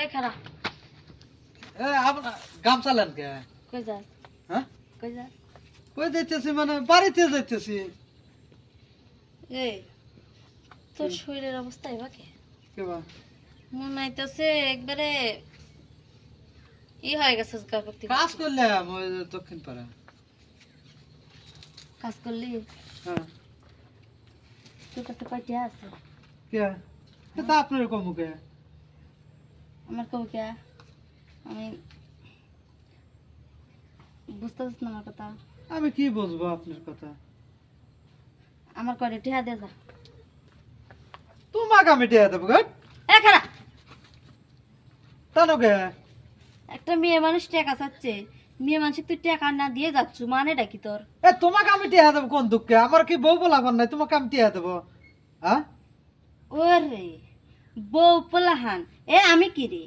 এই খারাপ এ আপনার গামছা লেন কে? কই যাস? হ্যাঁ? কই যাস? কই যাইতেছি মানে বাড়িতে যাইতেছি। এই তোর শরীরের অবস্থা এবার কে? কেবা মনে হইতেছে একবারে ই হয়ে গেছে গা করতে কাজ করলাম ওই দক্ষিণ পাড়া। কাজ করলি? হ্যাঁ। তোর কাছে কয়টা আছে? কে? এটা আপনার কমুকে? আমার কবে কে আমি বুঝতে পারছিস না আমার কথা। আমি কি বুঝব আপনার কথা? আমার কয়টা টিহা দে যা। তোমাকে আমি দেবো গট। এ তানো কে একটা মেয়ে মানুষ টাকা চাচ্ছে মেয়ে মানুষ তুই টাকা না দিয়ে যাচ্ছ মানে কি তোর? এ তোমাকে আমি টিয়া দেবো কোন দুঃখে? আমার কি বউ বলাবার নাই তোমাকে আমি টিয়া দেবো হ্যাঁ? ওরে বউ পোলাহান। এ আমি কি রে?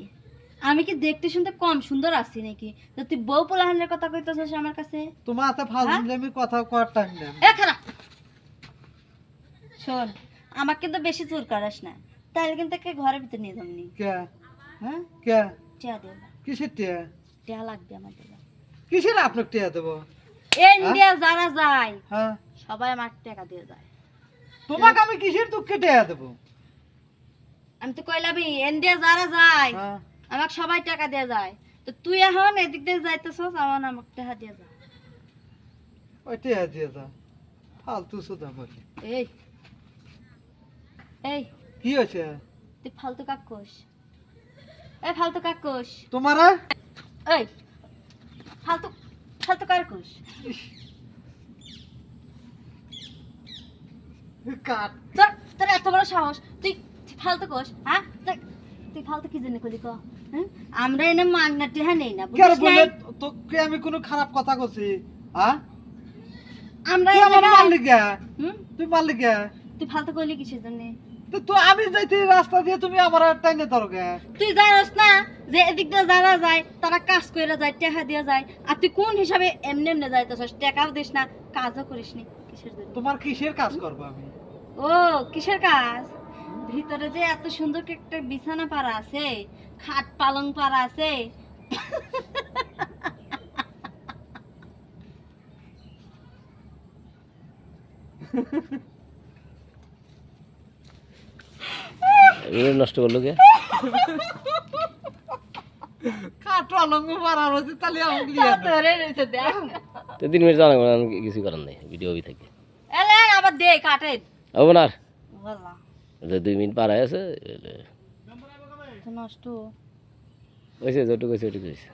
আমি কি দেখতে শুনতে কম সুন্দর আছি নাকি? তো তুই বউ পোলাহানের কথা কইতেছিস আমার কাছে? তোমার হাতে ফাল হ্যাঁ? আমি কথা কর টাইম নেই এ খারাপ। শোন আমাকে কিন্তু বেশি জোর করাস না। তাহলে কিন্তু কে ঘরের ভিতরে নিয়ে যাবনি কে? হ্যাঁ? কে? টিয়া দে কিসের টিয়া? টিয়া লাগবে আমার দেবে। কিসের আপনাকে টিয়া দেবো? ইন্ডিয়া যারা যায় হ্যাঁ? সবাই আমার টাকা দিয়ে যায়। তোমাকে আমি কিসের দুঃখে টিয়া দেবো? আমি তো কইলামই ইন্ডিয়া যারা যায় হ্যাঁ। আমাকে সবাই টাকা দিয়ে যায়। তো তুই এখন এদিক দিয়ে যাইতেছস আমার আমাকে টাকা দিয়ে যা। ওই টিয়া দিয়ে যা। ফালতু সুদা বলি এই এই। কি হয়েছে? তুই ফালতু কাক কোষ এই ফালতু কাক কোষ তোমারা? এই ফালতু ফালতু কার কোষ কাট তোর তোর এত বড় সাহস তুই ফালতু কোষ হ্যাঁ? তুই ফালতু কি জন্য করলি ক হ্যাঁ? আমরা এনে মাগনা টেহা নেই না বুঝিস তোকে আমি কোনো খারাপ কথা হ্যাঁ? আমরা আমার তুই তুই ফালতু কিসের জন্য? তো তুই আমি যাইতে রাস্তা দিয়ে তুমি আমার টাইনে তুই জানোস না যে এদিক দিয়ে যারা যায় তারা কাজ করে যায় টাকা দিয়ে যায়। আর তুই কোন হিসাবে এমনি এমনি যাইতেছস? টাকাও দিস না কাজও করিস নি কিসের জন্য? তোমার কিসের কাজ করব আমি? ও কিসের কাজ? ভিতরে যে এত সুন্দর একটা বিছানা পাড়া আছে? খাট পালং পাড়া আছে? নষ্ট করল কে? তিন মিনিট জানা কিছু করার নেই ভিডিও থাকে। এলে আবার দে কাটেন। বললাম যে দুই মিনিট পার হয়ে আছে নষ্ট কইছে যেটুকু কইছে ওটুকু কইছে